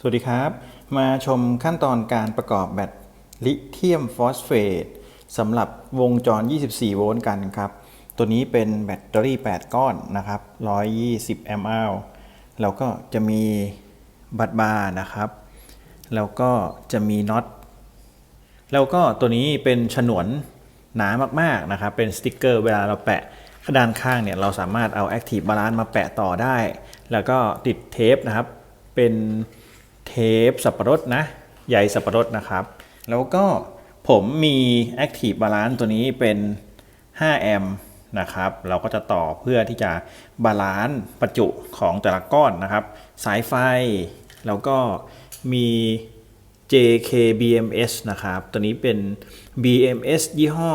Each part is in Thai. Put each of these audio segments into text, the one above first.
สวัสดีครับ มาชมขั้นตอนการประกอบแบตลิเธียมฟอสเฟตสำหรับวงจร 24 โวลต์กันครับ ตัวนี้เป็นแบตเตอรี่ 8 ก้อนนะครับ 120 แอมป์อร์แล้วก็จะมีบัตบาร์นะครับ แล้วก็จะมีน็อต แล้วก็ตัวนี้เป็นฉนวนหนามากๆนะครับ เป็นสติกเกอร์เวลาเราแปะด้านข้างเนี่ยเราสามารถเอา Active Balance มาแปะต่อได้ แล้วก็ติดเทปนะครับ เป็น เทปสับปะรดนะใยสับปะรดนะครับ แล้วก็ผมมี Active Balance ตัวนี้เป็น 5 แอมป์นะครับ เราก็จะต่อเพื่อที่จะบาลานซ์ประจุของแต่ละก้อนนะครับ สายไฟ แล้วก็มี JKBMS นะครับ ตัวนี้เป็น BMS ยี่ห้อ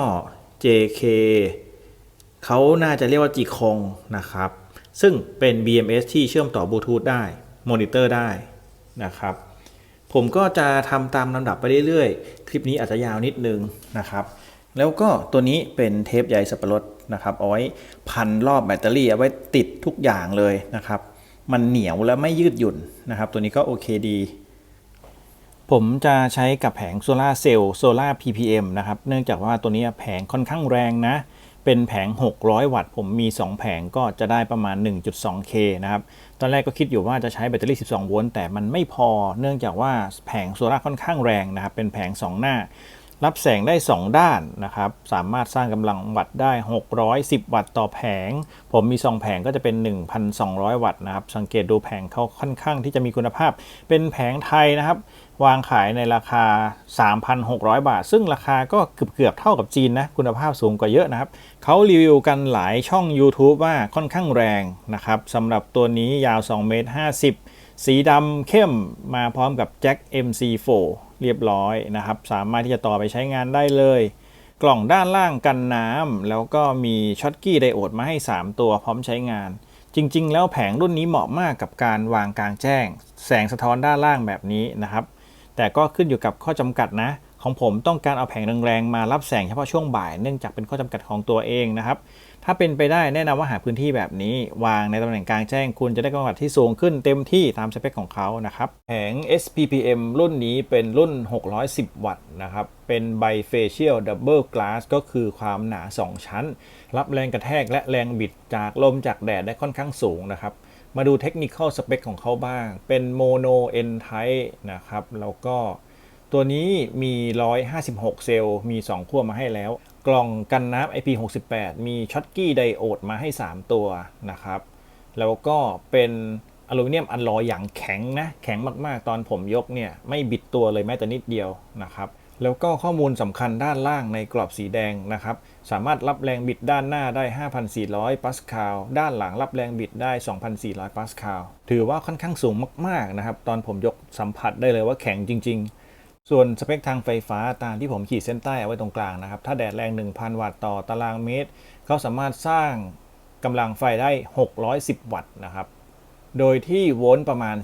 JK เขาน่าจะเรียกว่าจีคงนะครับ ซึ่งเป็น BMS ที่เชื่อมต่อบลูทูธได้ มอนิเตอร์ได้ นะครับ ผมก็จะทำตามลำดับไปเรื่อยๆ คลิปนี้อาจจะยาวนิดนึงนะครับ แล้วก็ตัวนี้เป็นเทปใยสับปะรดนะครับเอาไว้พันรอบแบตเตอรี่เอาไว้ติดทุกอย่างเลยนะครับ มันเหนียวและไม่ยืดหยุ่นนะครับ ตัวนี้ก็โอเคดี ผมจะใช้กับแผงโซลาร์เซลล์โซลาร์ ppm นะครับ เนื่องจากว่าตัวนี้แผงค่อนข้างแรงนะเป็นแผง 600 วัตต์ ผมมี 2 แผงก็จะได้ประมาณ 1.2K นะครับ อนแรกก็คิดอยู่ว่าจะใช้แบตเตอรี่ 12 โวลต์แต่มันไม่พอเนื่องจากว่าแผงโซลาร์ค่อนข้างแรงนะครับ เป็นแผง 2 หน้า รับแสงได้ 2 ด้านนะครับ สามารถสร้างกำลังวัตต์ได้ 610 วัตต์ต่อแผง ผมมี 2 แผงก็จะเป็น 1,200 วัตต์นะครับ สังเกตดูแผงเขาค่อนข้างที่จะมีคุณภาพ เป็นแผงไทยนะครับ วางขายในราคา 3,600 บาท ซึ่งราคาก็เกือบเกือบๆเท่ากับจีนนะ คุณภาพสูงกว่าเยอะนะครับ เขารีวิวกันหลายช่อง YouTube ว่าค่อนข้างแรงนะครับสำหรับตัวนี้ยาว 2 เมตร 50 สีดำเข้มมาพร้อมกับแจ็ค MC4 เรียบร้อยนะครับ สามารถที่จะต่อไปใช้งานได้เลย กล่องด้านล่างกันน้ำแล้วก็มีช็อตกี้ไดโอดมาให้ 3 ตัวพร้อมใช้งานจริง ๆ แล้วแผงรุ่นนี้เหมาะมากกับการวางกลางแจ้ง แสงสะท้อนด้านล่างแบบนี้นะครับ แต่ก็ขึ้นอยู่กับข้อจำกัดนะ ของผมต้องการเอาแผงแรงๆมารับแสงเฉพาะช่วงบ่ายเนื่องจากเป็นข้อจำกัดของตัวเองนะครับ ถ้าเป็นไปได้แนะนำว่าหาพื้นที่แบบนี้วางในตำแหน่งกลางแจ้งคุณจะได้กำลังที่สูงขึ้นเต็มที่ตามสเปคของเขานะครับแผง SPPM รุ่นนี้เป็นรุ่น 610 วัตต์นะครับเป็น bifacial double glass ก็คือความหนา 2 ชั้น รับแรงกระแทกและแรงบิดจากลมจากแดดได้ค่อนข้างสูงนะครับ มาดูเทคนิคสเปคของเขาบ้าง เป็นโมโน N type นะครับ แล้วก็ตัวนี้มี 156 เซลล์ มี 2 ขั้วมาให้แล้ว กล่องกันน้ำ IP68 มีช็อตกี้ไดโอดมาให้ 3 ตัวนะครับ แล้วก็เป็นอลูมิเนียมอัลลอยอย่างแข็งนะ แข็งมากๆ ตอนผมยกเนี่ย ไม่บิดตัวเลยแม้แต่นิดเดียวนะครับ แล้วก็ข้อมูลสำคัญด้านล่างในกรอบสีแดงนะครับ สามารถรับแรงบิดด้านหน้าได้ 5,400 ปาสคาล ด้านหลังรับแรงบิดได้ 2,400 ปาสคาล ถือว่าค่อนข้างสูงมากๆนะครับ ตอนผมยกสัมผัสได้เลยว่าแข็งจริง ๆ ส่วนสเปคทางไฟฟ้าตามที่ผมขีดเส้นใต้เอาไว้ตรงกลางนะครับ ถ้าแดดแรง 1,000 วัตต์ต่อตารางเมตร เขาสามารถสร้างกำลังไฟได้ 610 วัตต์นะครับ โดยที่โวลต์ประมาณ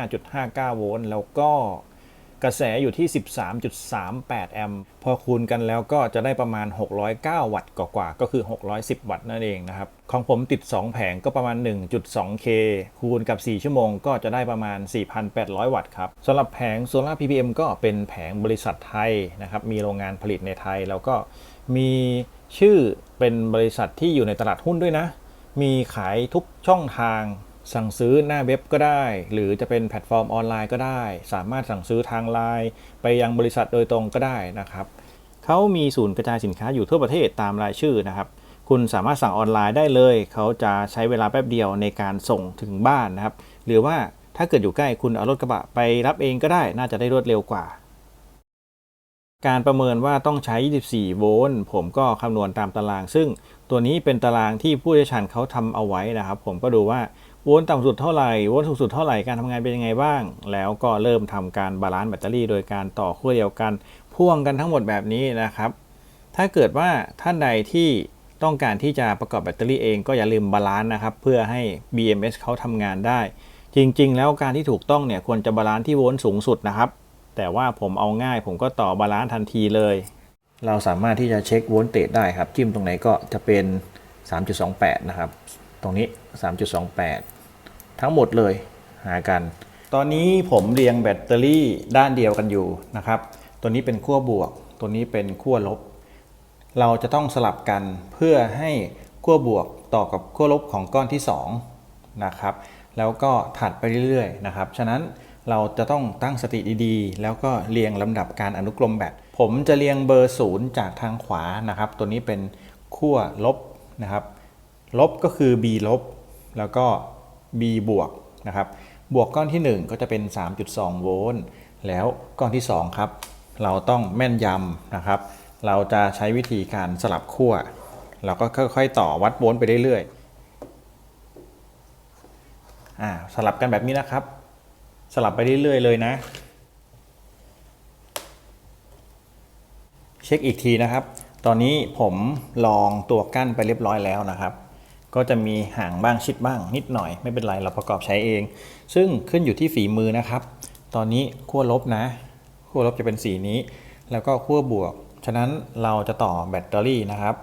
45.59 โวลต์ แล้วก็ กระแสอยู่ที่ 13.38 แอมป์พอคูณกันแล้วก็จะได้ประมาณ 609 วัตต์กว่าๆก็คือ 610 วัตต์นั่นเองนะครับ ของผมติด 2 แผงก็ประมาณ 1.2K คูณกับ 4 ชั่วโมงก็จะได้ประมาณ 4,800 วัตต์ครับสำหรับแผงโซลาร์ PPM ก็เป็นแผงบริษัทไทยนะครับมีโรงงานผลิตในไทย แล้วก็มีชื่อเป็นบริษัทที่อยู่ในตลาดหุ้นด้วยนะ มีขายทุกช่องทาง สั่งซื้อหน้าเว็บก็ได้ หรือจะเป็นแพลตฟอร์มออนไลน์ก็ได้ สามารถสั่งซื้อทางไลน์ไปยังบริษัทโดยตรงก็ได้นะครับเขามีศูนย์กระจายสินค้าอยู่ทั่วประเทศตามรายชื่อนะครับ คุณสามารถสั่งออนไลน์ได้เลย เขาจะใช้เวลาแป๊บเดียวในการส่งถึงบ้านนะครับ หรือว่าถ้าเกิดอยู่ใกล้คุณเอารถกระบะไปรับเองก็ได้น่าจะได้รวดเร็วกว่า การประเมินว่าต้องใช้ 24 โวลต์ผมก็คำนวณตามตาราง ซึ่งตัวนี้เป็นตารางที่ผู้เชี่ยวชาญเขาทำเอาไว้นะครับ ผมก็ดูว่า โวลต์ต่ำสุดเท่าไหร่โวลต์สูงสุดเท่าไหร่การทำงานเป็นยังไงบ้าง แล้วก็เริ่มทำการบาลานซ์แบตเตอรี่ โดยการต่อขั้วเดียวกัน พ่วงกันทั้งหมดแบบนี้นะครับ ถ้าเกิดว่าท่านใดที่ต้องการที่จะประกอบแบตเตอรี่เองก็อย่าลืมบาลานซ์นะครับ เพื่อให้ BMS เขาทำงานได้ จริง ๆ แล้วการที่ถูกต้องเนี่ยควรจะบาลานซ์ที่โวลต์สูงสุดนะครับ แต่ว่าผมเอาง่าย ผมก็ต่อบาลานซ์ทันทีเลย เราสามารถที่จะเช็คโวลต์เตจได้ครับ จิ้มตรงไหนก็จะเป็น 3.28 นะครับ ตรงนี้ 3.28 ทั้งหมดเลยหากัน ตอนนี้ผมเรียงแบตเตอรี่ด้านเดียวกันอยู่นะครับ ตัวนี้เป็นขั้วบวก ตัวนี้เป็นขั้วลบ เราจะต้องสลับกันเพื่อให้ขั้วบวกต่อกับขั้วลบของก้อนที่2นะครับ แล้วก็ถัดไปเรื่อยๆนะครับ ฉะนั้นเราจะต้องตั้งสติดีๆ แล้วก็เรียงลำดับการอนุกรมแบต ผมจะเรียงเบอร์ศูนย์จากทางขวานะครับ ตัวนี้เป็นขั้วลบนะครับ ลบก็คือ b ลบ แล้วก็ b บวกนะครับ บวกก้อนที่ 1 ก็จะเป็น 3.2 โวลต์ แล้วก้อนที่ 2 ครับ เราต้องแม่นยำนะครับ เราจะใช้วิธีการสลับขั้ว เราก็ค่อยๆ ต่อวัดโวลต์ไปเรื่อยๆอสลับกันแบบนี้นะครับ สลับไปเรื่อยๆ เลยนะ เช็คอีกทีนะครับ ตอนนี้ผมลองตัวกั้นไปเรียบร้อยแล้วนะครับ ก็จะมีห่างบ้างชิดบ้าง นิดหน่อยไม่เป็นไรเราประกอบใช้เอง ซึ่งขึ้นอยู่ที่ฝีมือนะครับ ตอนนี้ขั้วลบนะขั้วลบจะเป็นสีนี้ แล้วก็ขั้วบวก ฉะนั้นเราจะต่อแบตเตอรี่นะครับ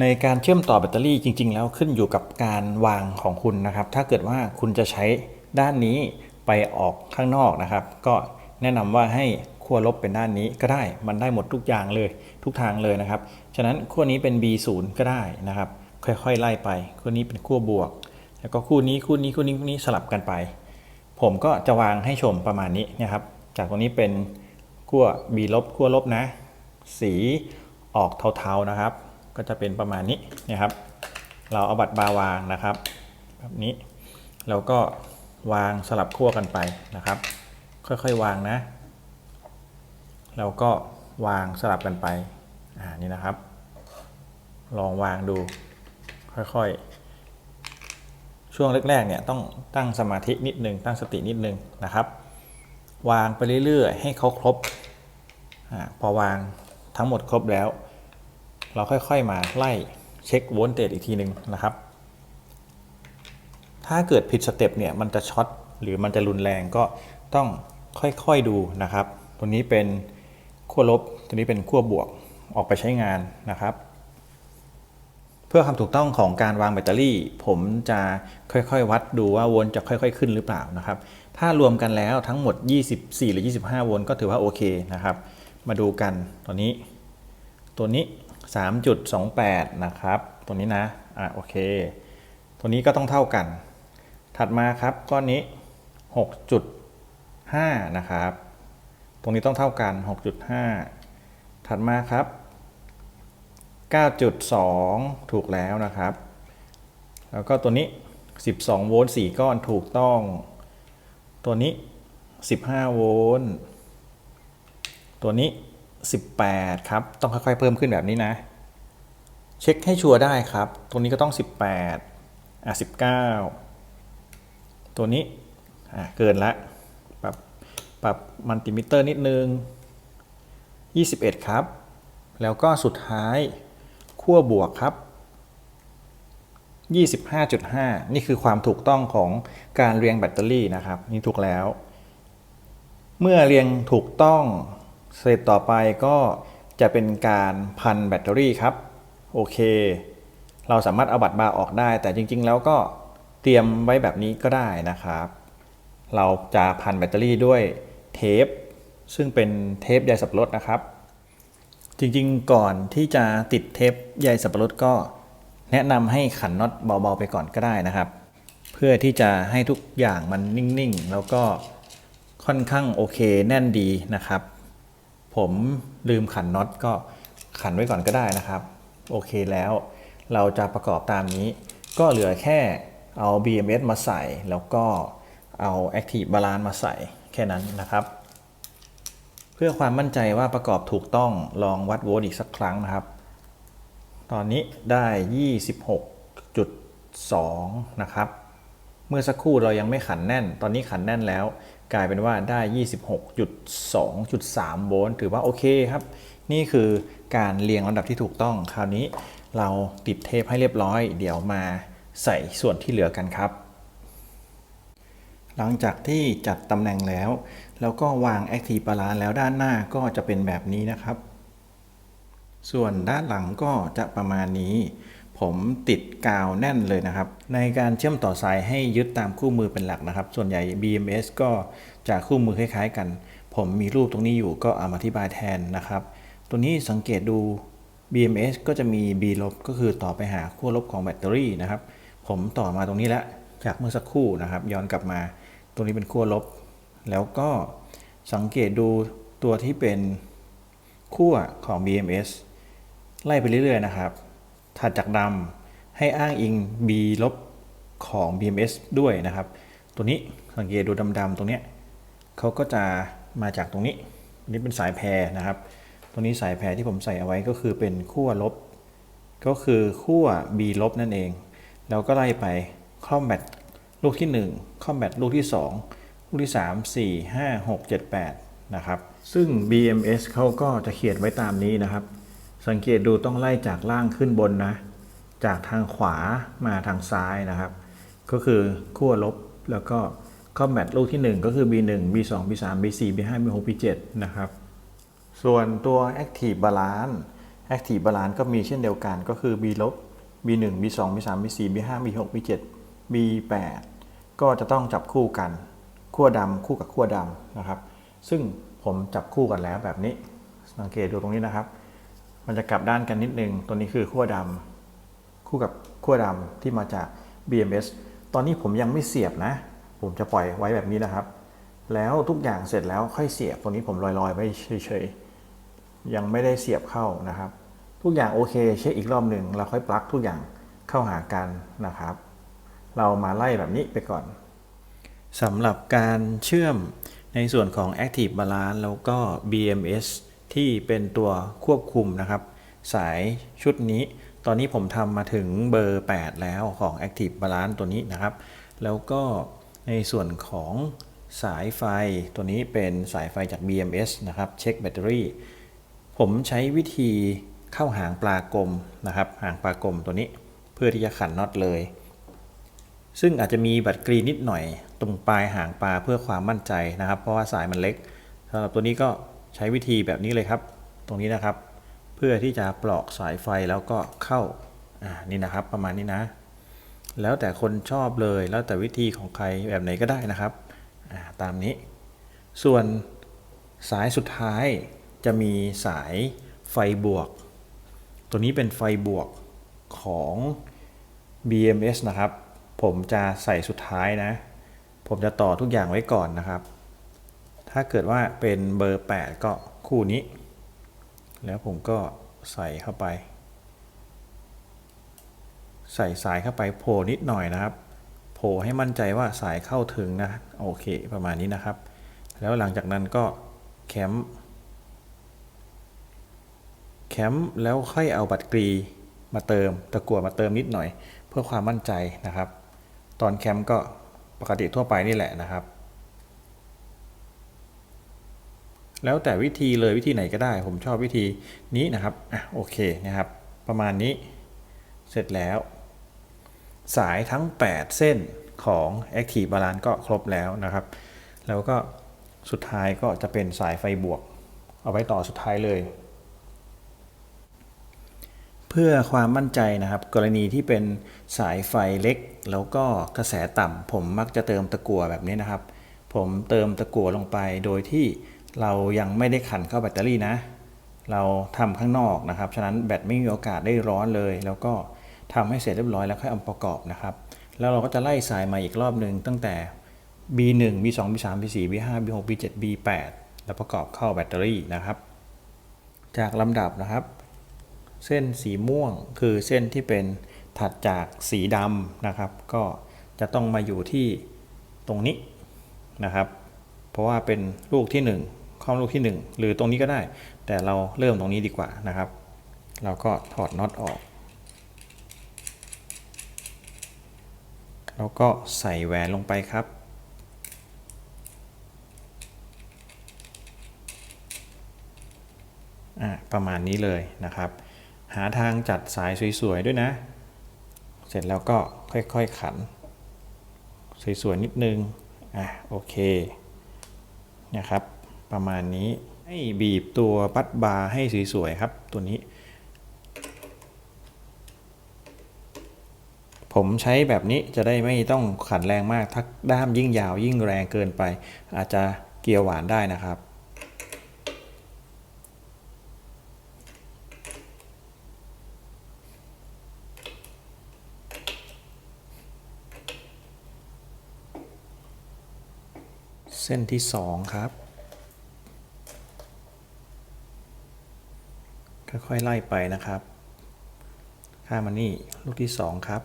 ในการเชื่อมต่อแบตเตอรี่จริง ๆ แล้วขึ้นอยู่กับการวางของคุณนะครับ ถ้าเกิดว่าคุณจะใช้ด้านนี้ไปออกข้างนอกนะครับ ก็แนะนำว่าให้ขั้วลบเป็นด้านนี้ก็ได้มันได้หมดทุกอย่างเลยทุกทางเลยนะครับ ฉะนั้นขั้วนี้เป็น B0 ก็ได้นะครับ ค่อยๆไล่ไปขั้วนี้เป็นขั้วบวก แล้วก็คู่นี้คู่นี้คู่นี้คู่นี้สลับกันไป ผมก็จะวางให้ชมประมาณนี้นะครับ จากตรงนี้เป็นขั้ว B ลบขั้วลบนะ สีออกเทาๆนะครับ ก็จะเป็นประมาณนี้นะครับ เราเอาบัตรบาวางนะครับ แบบนี้แล้วก็วางสลับขั้วกันไปนะครับ ค่อยๆวางนะแล้วก็วางสลับกันไป อ่า นี่นะครับ ลองวางดู ค่อยๆ ช่วงแรกๆ เนี่ยต้องตั้งสมาธินิดนึง ตั้งสตินิดนึงนะครับ วางไปเรื่อยๆ ให้เขาครบอพอวางทั้งหมดครบแล้ว เราค่อยๆ มาไล่เช็คโวลต์เตจอีกทีหนึ่งนะครับ ถ้าเกิดผิดสเต็ปเนี่ยมันจะช็อตหรือมันจะรุนแรงก็ต้องค่อยๆ ดูนะครับ ตัวนี้เป็นขั้วลบ ตัวนี้เป็นขั้วบวกออกไปใช้งานนะครับ พื่อความถูกต้องของการวางแบตเตอรี่ ผมจะค่อยๆ วัดดูว่าโวลต์จะค่อย ๆ ขึ้นหรือเปล่านะครับ ถ้ารวมกันแล้วทั้งหมด 24 หรือ 25 โวลต์ก็ถือว่าโอเคนะครับ มาดูกันตัวนี้ ตัวนี้ 3.28 นะครับ ตัวนี้นะ อะโอเค ตัวนี้ก็ต้องเท่ากัน ถัดมาครับก้อนนี้ 6.5 นะครับ ตรงนี้ต้องเท่ากัน 6.5 ถัดมาครับ 9.2 ถูกแล้วนะครับ แล้วก็ตัวนี้ 12 โวลต์ 4 ก้อนถูกต้อง ตัวนี้ 15 โวลต์ ตัวนี้ 18 ครับ ต้องค่อยๆ เพิ่มขึ้นแบบนี้นะ เช็คให้ชัวร์ได้ครับตรงนี้ก็ต้อง 18 อะ 19 ตัวนี้ อะ เกินละ ปรับปรับมัลติมิเตอร์นิดนึง 21 ครับแล้วก็สุดท้าย ขั้วบวกครับ 25.5 นี่คือความถูกต้องของการเรียงแบตเตอรี่นะครับ นี่ถูกแล้ว เมื่อเรียงถูกต้องเสเต็ปต่อไปก็จะเป็นการพันแบตเตอรี่ครับ โอเค เราสามารถเอาบัตรบาร์ออกได้ แต่จริง ๆ แล้วก็เตรียมไว้แบบนี้ก็ได้นะครับ เราจะพันแบตเตอรี่ด้วยเทป ซึ่งเป็นเทปใยสับปะรดนะครับ จริงๆ ก่อนที่จะติดเทปใยสับปะรดก็แนะนำให้ขันน็อตเบาๆไปก่อนก็ได้นะครับ เพื่อที่จะให้ทุกอย่างมันนิ่งๆ แล้วก็ค่อนข้างโอเคแน่นดีนะครับ ผมลืมขันน็อตก็ขันไว้ก่อนก็ได้นะครับ โอเคแล้ว เราจะประกอบตามนี้ ก็เหลือแค่เอา BMS มาใส่ แล้วก็เอา Active Balance มาใส่แค่นั้นนะครับ พื่อความมั่นใจว่าประกอบถูกต้องลองวัดโวลต์อีกสักครั้งนะครับ ตอนนี้ได้ 26.2 นะครับ เมื่อสักครู่เรายังไม่ขันแน่น ตอนนี้ขันแน่นแล้ว กลายเป็นว่าได้ 26.2.3 โวลต์ถือว่าโอเคครับ นี่คือการเรียงลำดับที่ถูกต้อง คราวนี้เราติดเทปให้เรียบร้อย เดี๋ยวมาใส่ส่วนที่เหลือกันครับ หลังจากที่จัดตำแหน่งแล้ว แล้วก็วาง Active Balance แล้วด้านหน้าก็จะเป็นแบบนี้นะครับ ส่วนด้านหลังก็จะประมาณนี้ ผมติดกาวแน่นเลยนะครับ ในการเชื่อมต่อสายให้ยึดตามคู่มือเป็นหลักนะครับ ส่วนใหญ่ BMS ก็จะคู่มือคล้าย ๆ กัน ผมมีรูปตรงนี้อยู่ก็เอามาอธิบายแทนนะครับ ตัวนี้สังเกตดู BMS ก็จะมี B ลบก็คือต่อไปหาขั้วลบของแบตเตอรี่นะครับ ผมต่อมาตรงนี้แล้วจากเมื่อสักครู่นะครับ ย้อนกลับมา ตรงนี้เป็นขั้วลบ แล้วก็สังเกตดูตัวที่เป็นขั้วของ BMS ไล่ไปเรื่อยๆนะครับ ถัดจากดำให้อ้างอิง B ลบของ BMS ด้วยนะครับ ตัวนี้สังเกตดูดำๆตรงเนี้ยเขาก็จะมาจากตรงนี้อันนี้เป็นสายแพรนะครับ ตรงนี้สายแพรที่ผมใส่เอาไว้ก็คือเป็นขั้วลบ ก็คือขั้ว B ลบนั่นเอง แล้วก็ไล่ไปคอมแบต ลูกที่1คอมแบตลูกที่ 2 ลูกที่ 3 4 5 6 7 8 นะครับ ซึ่ง BMS เขาก็จะเขียนไว้ตามนี้นะครับ สังเกตดูต้องไล่จากล่างขึ้นบนนะ จากทางขวามาทางซ้ายนะครับ ก็คือขั้วลบแล้วก็คอมแบตลูกที่ 1 ก็คือ B1 B2 B3 B4 B5 B6 B7 นะครับ ส่วนตัว Active Balance Active Balance ก็มีเช่นเดียวกันก็คือ B ลบ B1 B2 B3 B4 B5 B6 B7 B8 ก็จะต้องจับคู่กันขั้วดำคู่กับขั้วดำนะครับ ซึ่งผมจับคู่กันแล้วแบบนี้ สังเกตดูตรงนี้นะครับ มันจะกลับด้านกันนิดนึง ตัวนี้คือขั้วดำคู่กับขั้วดำที่มาจาก BMS ตอนนี้ผมยังไม่เสียบนะ ผมจะปล่อยไว้แบบนี้นะครับ แล้วทุกอย่างเสร็จแล้วค่อยเสียบ ตัวนี้ผมลอยๆไว้เฉยๆ ยังไม่ได้เสียบเข้านะครับ ทุกอย่างโอเคเช็คอีกรอบหนึ่งเราค่อยปลั๊กทุกอย่างเข้าหากันนะครับ เรามาไล่แบบนี้ไปก่อนสำหรับการเชื่อมในส่วนของ Active Balance แล้วก็ BMS ที่เป็นตัวควบคุมนะครับ สายชุดนี้ ตอนนี้ผมทำมาถึงเบอร์ 8 แล้วของ Active Balance ตัวนี้นะครับ แล้วก็ในส่วนของสายไฟตัวนี้เป็นสายไฟจาก BMS นะครับ เช็คแบตเตอรี่ ผมใช้วิธีเข้าหางปลากลมนะครับ หางปลากลมตัวนี้ เพื่อที่จะขันน็อตเลย ซึ่งอาจจะมีบัตรกรีนิดหน่อย ตรงปลายหางปลาเพื่อความมั่นใจนะครับ เพราะว่าสายมันเล็กสำหรับตัวนี้ก็ใช้วิธีแบบนี้เลยครับ ตรงนี้นะครับ เพื่อที่จะปลอกสายไฟแล้วก็เข้าอ่านี่นะครับ ประมาณนี้นะ แล้วแต่คนชอบเลยแล้วแต่วิธีของใครแบบไหนก็ได้นะครับาตามนี้ ส่วนสายสุดท้ายจะมีสายไฟบวก ตัวนี้เป็นไฟบวกของ BMS นะครับ ผมจะใส่สุดท้ายนะ ผมจะต่อทุกอย่างไว้ก่อนนะครับ ถ้าเกิดว่าเป็นเบอร์ 8 ก็คู่นี้ แล้วผมก็ใส่เข้าไป ใส่สายเข้าไปโผล่นิดหน่อยนะครับ โผล่ให้มั่นใจว่าสายเข้าถึงนะ โอเคประมาณนี้นะครับ แล้วหลังจากนั้นก็แคมป์แคมป์แล้วค่อยเอาบัตรกรีมาเติมตะกั่วมาเติมนิดหน่อย เพื่อความมั่นใจนะครับ ตอนแคมป์ก็ปกติทั่วไปนี่แหละนะครับ แล้วแต่วิธีเลยวิธีไหนก็ได้ ผมชอบวิธีนี้นะครับอะโอเคนะครับ ประมาณนี้เสร็จแล้ว สายทั้ง 8 เส้นของ Active Balance ก็ครบแล้วนะครับ แล้วก็สุดท้ายก็จะเป็นสายไฟบวก เอาไว้ต่อสุดท้ายเลย เพื่อความมั่นใจนะครับ กรณีที่เป็นสายไฟเล็ก แล้วก็กระแสต่ำผมมักจะเติมตะกั่วแบบนี้นะครับ ผมเติมตะกั่วลงไปโดยที่เรายังไม่ได้ขันเข้าแบตเตอรี่นะ เราทำข้างนอกนะครับ ฉะนั้นแบตไม่มีโอกาสได้ร้อนเลย แล้วก็ทำให้เสร็จเรียบร้อยแล้วค่อยเอามาประกอบนะครับ แล้วเราก็จะไล่สายมาอีกรอบหนึ่งตั้งแต่ B1 B2 B3 B4 B5 B6 B7 B8 แล้วประกอบเข้าแบตเตอรี่นะครับ จากลำดับนะครับ เส้นสีม่วงคือเส้นที่เป็นถัดจากสีดำนะครับ ก็จะต้องมาอยู่ที่ตรงนี้นะครับ เพราะว่าเป็นลูกที่ 1 ข้อลูกที่ 1 หรือตรงนี้ก็ได้ แต่เราเริ่มตรงนี้ดีกว่านะครับ เราก็ถอดน็อตออก แล้วก็ใส่แหวนลงไปครับประมาณนี้เลยนะครับ หาทางจัดสายสวยๆด้วยนะ เสร็จแล้วก็ค่อยๆขัน สวยๆนิดนึง อะโอเคนะครับ ประมาณนี้ให้บีบตัวปัดบาร์ให้สวยๆครับ ตัวนี้ ผมใช้แบบนี้จะได้ไม่ต้องขันแรงมาก ถ้าด้ามยิ่งยาวยิ่งแรงเกินไป อาจจะเกียวหวานได้นะครับ ส้นที่สองครับ ค่อยๆไล่ไปนะครับ ข้ามมานี่ลูกที่สองครับ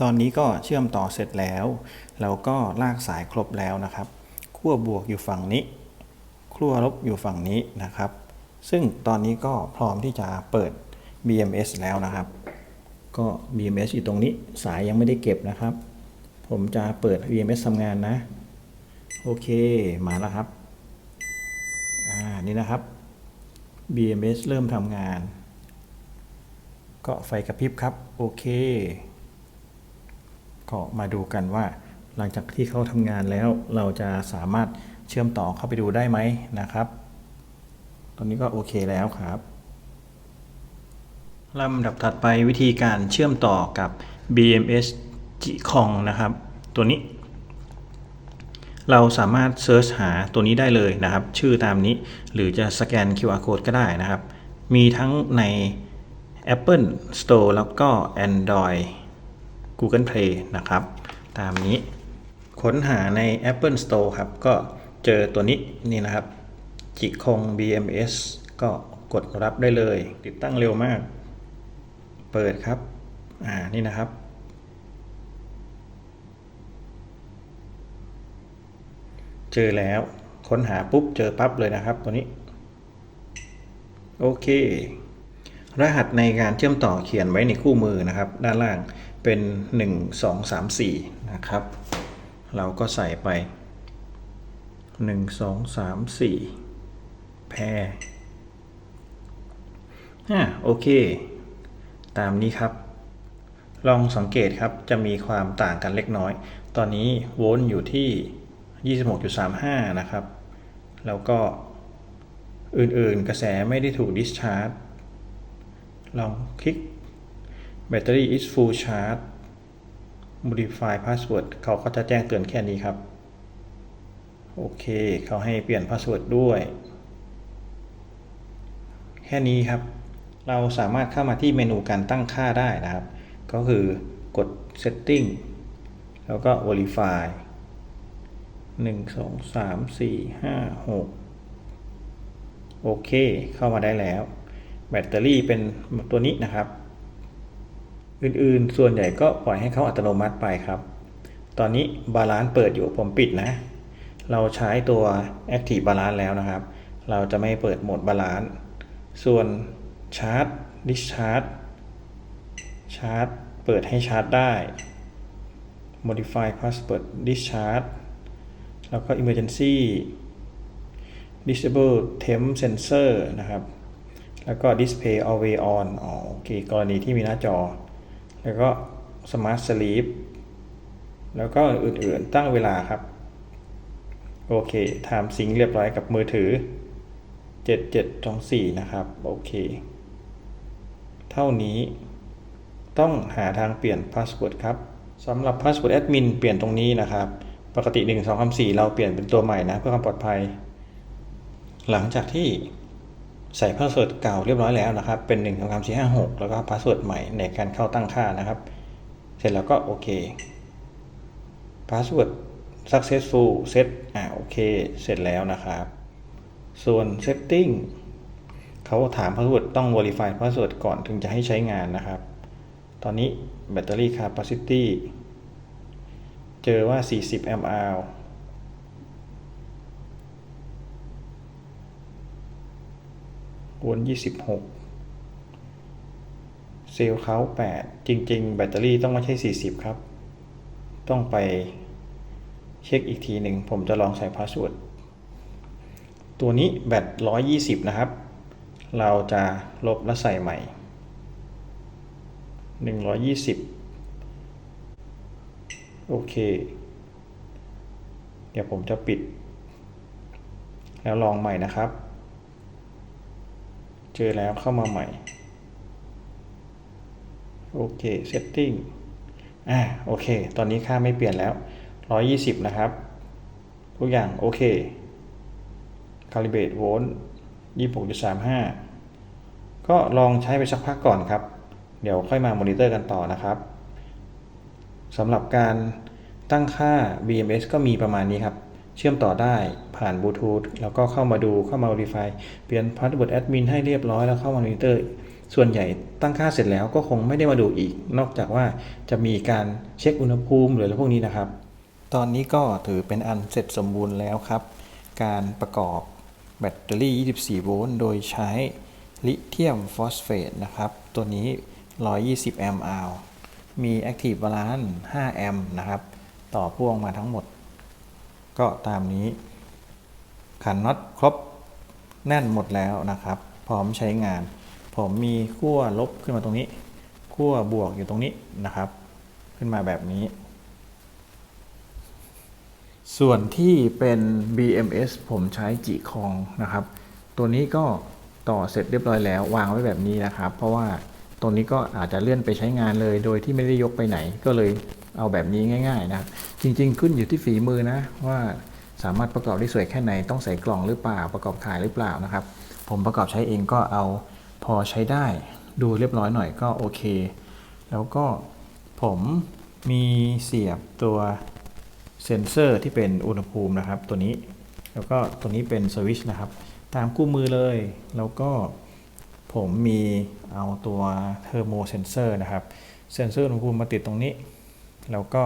ตอนนี้ก็เชื่อมต่อเสร็จแล้ว เราก็ลากสายครบแล้วนะครับขั้วบวกอยู่ฝั่งนี้ขั้วลบอยู่ฝั่งนี้นะครับ ซึ่งตอนนี้ก็พร้อมที่จะเปิด BMS แล้วนะครับ ก็ BMS อยู่ตรงนี้สายยังไม่ได้เก็บนะครับ ผมจะเปิด BMS ทำงานนะ โอเคมาแล้วครับอ่านี่นะครับ BMS เริ่มทำงาน ก็ไฟกระพริบครับ โอเค ก็มาดูกันว่า หลังจากที่เขาทำงานแล้วเราจะสามารถเชื่อมต่อเข้าไปดูได้ไหมนะครับ ตอนนี้ก็โอเคแล้วครับลำดับถัดไปวิธีการเชื่อมต่อกับ BMS g c o n นะครับ ตัวนี้ เราสามารถเซิร์ชหาตัวนี้ได้เลยนะครับ ชื่อตามนี้หรือจะสแกน QR code ก็ได้นะครับ มีทั้งใน Apple Store แล้วก็ Android Google Play นะครับ ตามนี้ค้นหาใน Apple Store ครับ ก็เจอตัวนี้นี่นะครับ จิคง BMS ก็กดรับได้เลย ติดตั้งเร็วมาก เปิดครับ อ่า นี่นะครับ เจอแล้ว ค้นหาปุ๊บ เจอปั๊บเลยนะครับ ตัวนี้ โอเค รหัสในการเชื่อมต่อเขียนไว้ในคู่มือนะครับ ด้านล่าง เป็น 1 2 3 4 นะครับ เราก็ใส่ไป 1 2 3 4 แพรอะโอเค ตามนี้ครับ ลองสังเกตครับจะมีความต่างกันเล็กน้อย ตอนนี้โวลต์อยู่ที่ 26.35 นะครับ แล้วก็อื่นๆ กระแสไม่ได้ถูกดิสชาร์จ ลองคลิก Battery is full charge modify password เขาก็จะแจ้งเตือนแค่นี้ครับ โอเคเขาให้เปลี่ยน password ด้วย แค่นี้ครับ เราสามารถเข้ามาที่เมนูการตั้งค่าได้นะครับ ก็คือกด setting แล้วก็ verify 1 2 3 4 5 6 โอเค เข้ามาได้แล้ว แบตเตอรี่เป็นตัวนี้นะครับ อื่นๆ ส่วนใหญ่ก็ปล่อยให้เขาอัตโนมัติไปครับ ตอนนี้บาลานซ์เปิดอยู่ผมปิดนะ เราใช้ตัว Active Balance แล้วนะครับ เราจะไม่เปิดโหมดบาลานซ์ส่วนชาร์จ Discharge ชาร์จเปิดให้ชาร์จได้ Modify Password Discharge แล้วก็ Emergency Disable Temp Sensor นะครับ แล้วก็ Display Always On อ๋อโอเค กรณีที่มีหน้าจอ แล้วก็ Smart Sleep แล้วก็อื่นๆตั้งเวลาครับ โอเค Time Sync เรียบร้อยกับมือถือ 7724 นะครับ โอเค เท่านี้ต้องหาทางเปลี่ยนพาสเวิร์ดครับสำหรับพาสเวิร์ดแอดมินเปลี่ยนตรงนี้นะครับ ปกติ 1 2 3 4 เราเปลี่ยนเป็นตัวใหม่นะ เพื่อความปลอดภัย หลังจากที่ ใส่พาสเวิร์ดเก่าเรียบร้อยแล้วนะครับ เป็น1 2 3 4 5 6แล้วก็พาสเวิร์ดใหม่ในการเข้าตั้งค่านะครับ เสร็จแล้วก็โอเคพาสเวิร์ด successful set อ่าโอเค เสร็จแล้วนะครับ ส่วน setting เขาถามพาสเวิร์ดต้อง verify พาสเวิร์ดก่อนถึงจะให้ใช้งานนะครับ ตอนนี้แบตเตอรี่ capacity เจอว่า 40 mAh วน 26 เซลล์เขา8 จริง ๆ แบตเตอรี่ต้องไม่ใช่ 40 ครับ ต้องไปเช็คอีกทีหนึ่ง ผมจะลองใส่พาสเวิร์ดตัวนี้แบต 120 นะครับ เราจะลบและใส่ใหม่ 120 โอเค เดี๋ยวผมจะปิด แล้วลองใหม่นะครับ เจอแล้วเข้ามาใหม่ โอเค setting อ่าโอเค ตอนนี้ค่าไม่เปลี่ยนแล้ว 120 นะครับ ทุกอย่าง โอเค calibrate volt 26.35 ก็ลองใช้ไปสักพักก่อนครับ เดี๋ยวค่อยมามอนิเตอร์กันต่อนะครับสำหรับการตั้งค่า BMS ก็มีประมาณนี้ครับ เชื่อมต่อได้ผ่านบลูทูธแล้วก็เข้ามาดูเข้ามา verify เปลี่ยน password admin ให้เรียบร้อยแล้วเข้ามามอนิเตอร์ ส่วนใหญ่ตั้งค่าเสร็จแล้วก็คงไม่ได้มาดูอีก นอกจากว่าจะมีการเช็คอุณหภูมิหรืออะไรพวกนี้นะครับ ตอนนี้ก็ถือเป็นอันเสร็จสมบูรณ์แล้วครับ การประกอบแบตเตอรี่ 24 โวลต์โดยใช้ลิเธียมฟอสเฟตนะครับ ตัวนี้ 120 แอมป์อาวมี Active Balance 5 แอมป์นะครับ ต่อพ่วงมาทั้งหมด ก็ตามนี้ ขันน็อตครบแน่นหมดแล้วนะครับ พร้อมใช้งาน ผมมีขั้วลบขึ้นมาตรงนี้ขั้วบวกอยู่ตรงนี้นะครับ ขึ้นมาแบบนี้ ส่วนที่เป็น BMS ผมใช้จีคองนะครับ ตัวนี้ก็ต่อเสร็จเรียบร้อยแล้ว วางไว้แบบนี้นะครับ เพราะว่า ตรงนี้ก็อาจจะเลื่อนไปใช้งานเลยโดยที่ไม่ได้ยกไปไหน ก็เลยเอาแบบนี้ง่าย ๆ นะครับ จริง ๆ ขึ้นอยู่ที่ฝีมือนะว่าสามารถประกอบได้สวยแค่ไหนต้องใส่กล่องหรือเปล่าประกอบขายหรือเปล่านะครับ ผมประกอบใช้เองก็เอาพอใช้ได้ ดูเรียบร้อยหน่อยก็โอเค แล้วก็ผมมีเสียบตัวเซนเซอร์ที่เป็นอุณหภูมินะครับ ตัวนี้ แล้วก็ตัวนี้เป็นสวิชนะครับ ตามคู่มือเลย แล้วก็ ผมมีเอาตัวเทอร์โมเซนเซอร์นะครับ เซนเซอร์อุณหภูมิมาติดตรงนี้ แล้วก็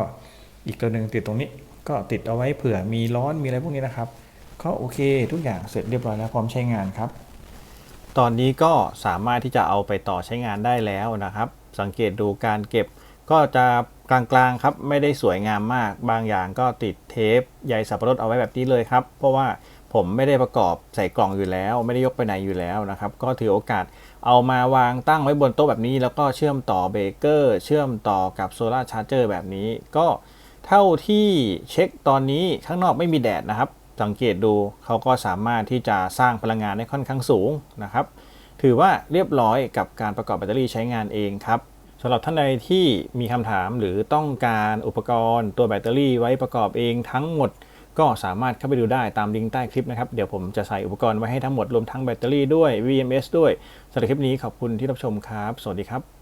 อีกตัวหนึ่งติดตรงนี้ ก็ติดเอาไว้เผื่อมีร้อนมีอะไรพวกนี้นะครับก็โอเคทุกอย่างเสร็จเรียบร้อยแล้วพร้อมใช้งานครับ ตอนนี้ก็สามารถที่จะเอาไปต่อใช้งานได้แล้วนะครับ สังเกตดูการเก็บก็จะกลางๆครับไม่ได้สวยงามมาก บางอย่างก็ติดเทปใยสับปะรดเอาไว้แบบนี้เลยครับ เพราะว่า ผมไม่ได้ประกอบใส่กล่องอยู่แล้ว ไม่ได้ยกไปไหนอยู่แล้วนะครับ ก็ถือโอกาสเอามาวางตั้งไว้บนโต๊ะแบบนี้ แล้วก็เชื่อมต่อเบเกอร์เชื่อมต่อกับโซลาร์ชาร์จเจอร์แบบนี้ ก็เท่าที่เช็คตอนนี้ข้างนอกไม่มีแดดนะครับ สังเกตดูเขาก็สามารถที่จะสร้างพลังงานได้ค่อนข้างสูงนะครับ ถือว่าเรียบร้อยกับการประกอบแบตเตอรี่ใช้งานเองครับสำหรับท่านใดที่มีคำถามหรือต้องการอุปกรณ์ตัวแบตเตอรี่ไว้ประกอบเองทั้งหมด ก็สามารถเข้าไปดูได้ตามลิงก์ใต้คลิปนะครับ เดี๋ยวผมจะใส่อุปกรณ์ไว้ให้ทั้งหมดรวมทั้งแบตเตอรี่ด้วย VMS ด้วยสำหรับคลิปนี้ขอบคุณที่รับชมครับ สวัสดีครับ